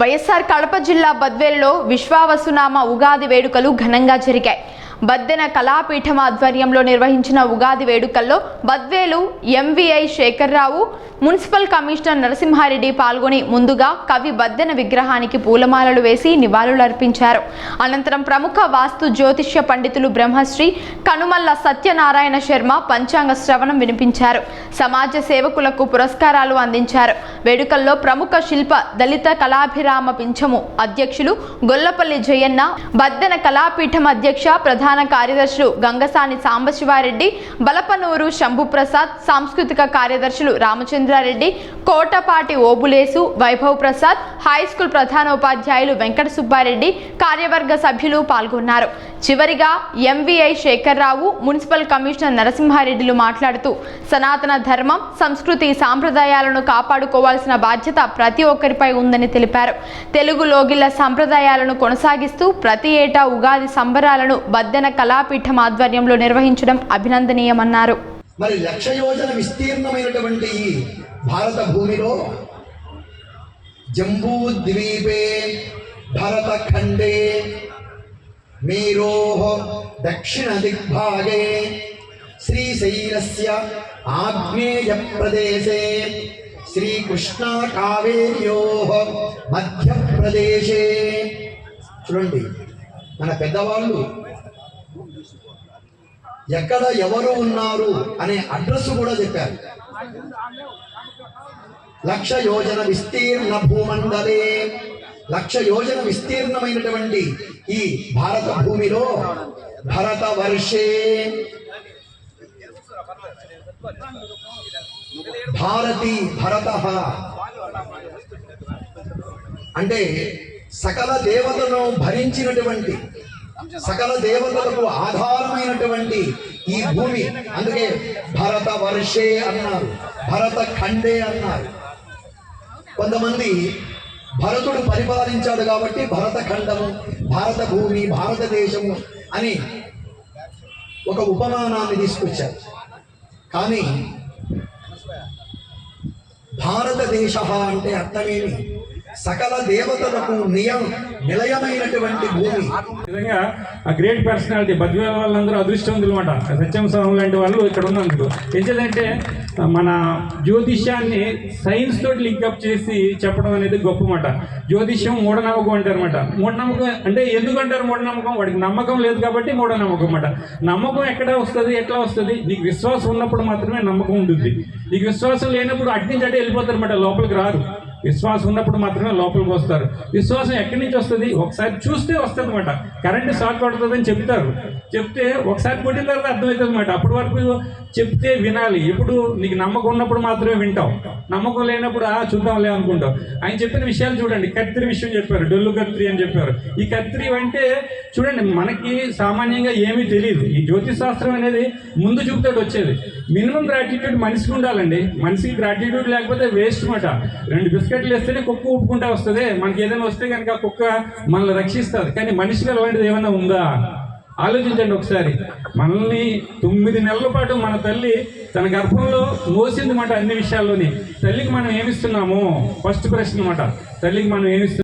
వైఎస్ఆర్ కడప జిల్లా బద్వేల్లో విశ్వావసునామ ఉగాది వేడుకలు ఘనంగా జరిగాయి. బద్దెన కళాపీఠం ఆధ్వర్యంలో నిర్వహించిన ఉగాది వేడుకల్లో Badvel MVI Shekhar Rao municipal commissioner Narasimha Reddy పాల్గొని ముందుగా కవి బద్దెన విగ్రహానికి పూలమాలలు వేసి నివాళులర్పించారు. అనంతరం ప్రముఖ వాస్తు జ్యోతిష్య పండితులు బ్రహ్మశ్రీ కనుమల్ల సత్యనారాయణ శర్మ పంచాంగ శ్రవణం వినిపించారు. సమాజ సేవకులకు పురస్కారాలు అందించారు. వేడుకల్లో ప్రముఖ శిల్ప దళిత కళాభిరామ పింఛము అధ్యక్షులు గొల్లపల్లి జయన్న బద్దెన కళాపీఠం అధ్యక్ష ప్రధాన కార్యదర్శులు గంగసాని సాంబశివారెడ్డి బలపనూరు శంభుప్రసాద్ సాంస్కృతిక కార్యదర్శులు రామచంద్రారెడ్డి కోటపాటి ఓబులేసు వైభవ్ ప్రసాద్ హైస్కూల్ ప్రధానోపాధ్యాయులు వెంకట సుబ్బారెడ్డి కార్యవర్గ సభ్యులు పాల్గొన్నారు. చివరిగా ఎంవీఐ శేఖర్రావు మున్సిపల్ కమిషనర్ నరసింహారెడ్డిలు మాట్లాడుతూ సనాతన ధర్మం సంస్కృతి సాంప్రదాయాలను కాపాడుకోవాల్సిన బాధ్యత ప్రతి ఒక్కరిపై ఉందని తెలిపారు. తెలుగు లోగిళ్ళ సాంప్రదాయాలను కొనసాగిస్తూ ప్రతి ఏటా ఉగాది సంబరాలను బద్దెన కళాపీఠం ఆధ్వర్యంలో నిర్వహించడం అభినందనీయమన్నారు. మరి లక్ష యోజన విస్తీర్ణమైనటువంటి ఈ భారత భూమిలో జంబూ ద్వీపే భరతఖండే మేరో దక్షిణ దిగ్భాగే శ్రీశైలస్య ఆగ్నేయ ప్రదేశే శ్రీకృష్ణ కావేర్యో మధ్యప్రదేశే. చూడండి మన పెద్దవాళ్ళు ఎక్కడ ఎవరు ఉన్నారు అనే అడ్రస్ కూడా చెప్పారు. లక్ష యోజన విస్తీర్ణ భూమండలే. లక్ష యోజన విస్తీర్ణమైనటువంటి ఈ భారత భూమిలో భరత వర్షే. భారతి భరత. అంటే సకల దేవతలను భరించినటువంటి సకల దేవతలకు ఆధారమైనటువంటి ఈ భూమి. అందుకే భరత వర్షే అన్నారు భరత ఖండే అన్నారు. కొంతమంది భరతుడు పరిపాలించాడు కాబట్టి భరత ఖండము భారత భూమి భారతదేశము అని ఒక ఉపమానాన్ని తీసుకొచ్చారు. కానీ భారతదేశ అంటే అర్థమేమి? సకల దేవతలకు నియం నిలయమైనటువంటి భూమి. నిజంగా ఆ గ్రేట్ పర్సనాలిటీ బద్వేల వాళ్ళందరూ అదృష్టవంతులు అనమాట సత్యం స్వామి లాంటి వాళ్ళు ఇక్కడ ఉన్నందుకు ఎందుకంటే మన జ్యోతిష్యాన్ని సైన్స్ తోటి లింకప్ చేసి చెప్పడం అనేది గొప్ప మాట జ్యోతిష్యం మూఢనమ్మకం అంటారు అనమాట మూఢనమ్మకం అంటే ఎందుకు అంటారు మూఢనమ్మకం? వాడికి నమ్మకం లేదు కాబట్టి మూఢనమ్మకం అనమాట నమ్మకం ఎక్కడ వస్తుంది? ఎట్లా వస్తుంది? నీకు విశ్వాసం ఉన్నప్పుడు మాత్రమే నమ్మకం ఉంటుంది నీకు విశ్వాసం లేనప్పుడు అటు నుంచి అటే వెళ్ళిపోతారు అనమాట లోపలికి రారు. విశ్వాసం ఉన్నప్పుడు మాత్రమే లోపలికి వస్తారు. విశ్వాసం ఎక్కడి నుంచి వస్తుంది? ఒకసారి చూస్తే వస్తుంది అనమాట కరెంటు షాక్ పడుతుందని చెప్తారు. చెప్తే ఒకసారి కొట్టిన తర్వాత అర్థమవుతుంది అనమాట అప్పటి వరకు చెప్తే వినాలి. ఇప్పుడు నీకు నమ్మకం ఉన్నప్పుడు మాత్రమే వింటావు. నమ్మకం లేనప్పుడు ఆ చూద్దాంలే అనుకుంటావు. ఆయన చెప్పిన విషయాలు చూడండి. కత్తిరి విషయం చెప్పారు. డొల్లు కత్తిరి అని చెప్పారు. ఈ కత్తిరి అంటే చూడండి మనకి సామాన్యంగా ఏమీ తెలియదు. ఈ జ్యోతిష్ శాస్త్రం అనేది ముందు చూపుతాడు వచ్చేది. మినిమం గ్రాటిట్యూడ్ మనిషికి ఉండాలండి. మనిషికి గ్రాటిట్యూడ్ లేకపోతే వేస్ట్ మాట రెండు బిస్కెట్లు వేస్తేనే కుక్క ఊపుకుంటా వస్తుంది. మనకి ఏదైనా వస్తే కనుక కుక్క మనల్ని రక్షిస్తుంది. కానీ మనిషికి అలాంటిది ఏమైనా ఉందా? ఆలోచించండి ఒకసారి. మనల్ని తొమ్మిది నెలల పాటు మన తల్లి తన గర్భంలో మోసింది మాట అన్ని విషయాల్లోని. తల్లికి మనం ఏమిస్తున్నాము? ఫస్ట్ ప్రశ్న మాట. తల్లికి మనం ఏమిస్తున్నాము